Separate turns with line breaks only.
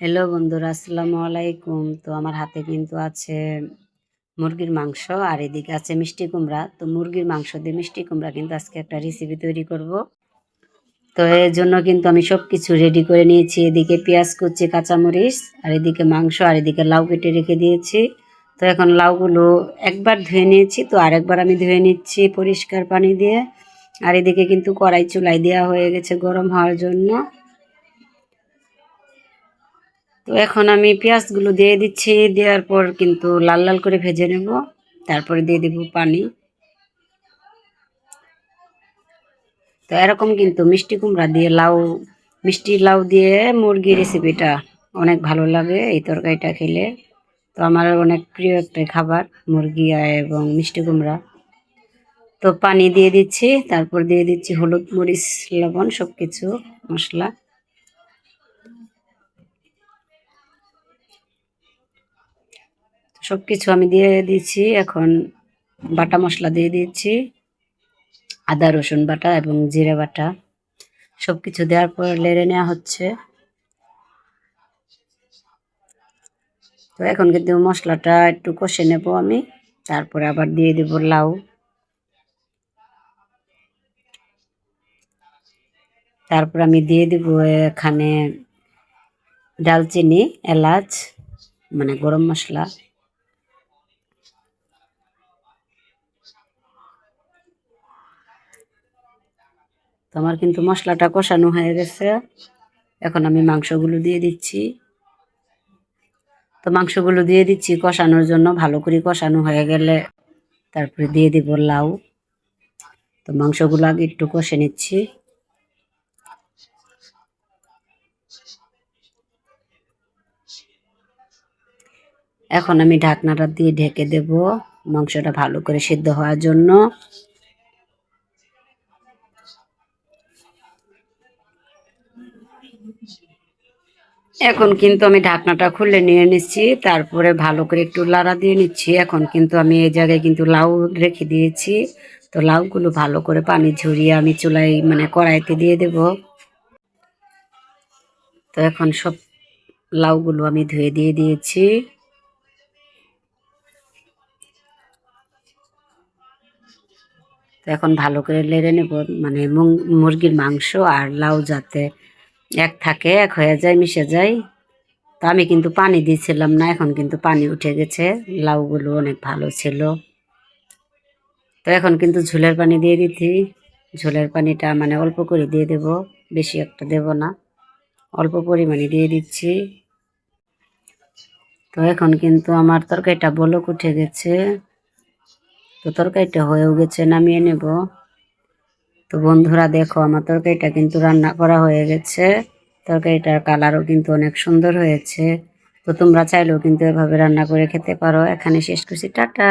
Hello বন্ধুরা, আসসালামু আলাইকুম। তো আমার হাতে কিন্তু আছে মুরগির মাংস, আর এদিকে আছে মিষ্টি কুমড়া। তো মুরগির মাংস দিয়ে মিষ্টি কুমড়া কিন্তু আজকে একটা রেসিপি তৈরি করব। তো এর জন্য কিন্তু আমি সব কিছু রেডি করে নিয়েছি। এদিকে পেঁয়াজ কুচি, কাঁচামরিচ, আর এদিকে মাংস, আর এদিকে লাউ কেটে রেখে দিয়েছি। তো এখন লাউগুলো একবার ধুয়ে নিয়েছি, তো আরেকবার আমি ধুয়ে নিচ্ছি পরিষ্কার পানি দিয়ে। আর এদিকে কিন্তু কড়াই চুলাই দেওয়া হয়ে গেছে গরম হওয়ার জন্য। তো এখন আমি পেঁয়াজগুলো দিয়ে দিচ্ছি, দেওয়ার পর কিন্তু লাল লাল করে ভেজে নেব, তারপরে দিয়ে দেব পানি। তো এরকম কিন্তু মিষ্টি কুমড়া দিয়ে লাউ, মিষ্টি লাউ দিয়ে মুরগি রেসিপিটা অনেক ভালো লাগে এই তরকারিটা খেলে। তো আমার অনেক প্রিয় একটা খাবার মুরগি এবং মিষ্টি কুমড়া। তো পানি দিয়ে দিচ্ছি, তারপর দিয়ে দিচ্ছি হলুদ মরিচ, লবণ সব কিছু মশলা। সব কিছু আমি দিয়ে দিচ্ছি এখন বাটা মশলা দিয়ে দিচ্ছি আদা, রসুন বাটা এবং জিরে বাটা। সব কিছু দেওয়ার পর লেড়ে নেওয়া হচ্ছে। তো এখন কিন্তু মশলাটা একটু কষে নেব আমি। তারপরে আবার দিয়ে দেব লাউ। তারপর আমি দিয়ে দেব এখানে ডালচিনি, এলাচ মানে গরম মশলা। আমার কিন্তু মশলাটা কষানো হয়ে গেছে। এখন আমি মাংসগুলো দিয়ে দিচ্ছি। তো মাংসগুলো দিয়ে দিচ্ছি কষানোর জন্য, ভালো করে কষানো হয়ে গেলে তারপরে দিয়ে দিব লাউ। তো মাংসগুলো আগে একটু কষে নিচ্ছি। এখন আমি ঢাকনাটা দিয়ে ঢেকে দেব মাংসটা ভালো করে সিদ্ধ হওয়ার জন্য। এখন কিন্তু আমি ঢাকনাটা খুলে নিয়ে নিচ্ছি, তারপরে ভালো করে একটু লাড়া দিয়ে নিচ্ছি। এখন কিন্তু আমি এই জায়গায় কিন্তু লাউ রেখে দিয়েছি। তো লাউগুলো ভালো করে পানি ঝরিয়ে আমি চুলাই মানে কড়াইতে দিয়ে দেব। তো এখন সব লাউগুলো আমি ধুয়ে দিয়ে দিয়েছি। এখন ভালো করে লেড়ে নেব। মানে মুরগির মাংস আর লাউ যাতে এক থাকে, এক হয়ে যায়, মিশে যায়। তো আমি কিন্তু পানি দিয়েছিলাম না, এখন কিন্তু পানি উঠে গেছে। লাউগুলো অনেক ভালো ছিল। তো এখন কিন্তু ঝোলের পানি দিয়ে দিতি ঝোলের পানিটা মানে অল্প করে দিয়ে দেব, বেশি একটা দেব না। অল্প পরিমাণে দিয়ে দিচ্ছি। তো এখন কিন্তু আমার তরকারিটা বলক উঠে গেছে। তো তরকারিটা হয়েও গেছে, নামিয়ে নেব। তো বন্ধুরা দেখো, আমার তরকারিটা কিন্তু রান্না করা হয়ে গেছে। তরকারিটার কালারও কিন্তু অনেক সুন্দর হয়েছে। তো তোমরা চাইলেও কিন্তু এভাবে রান্না করে খেতে পারো। এখানে শেষ করছি, টাটা।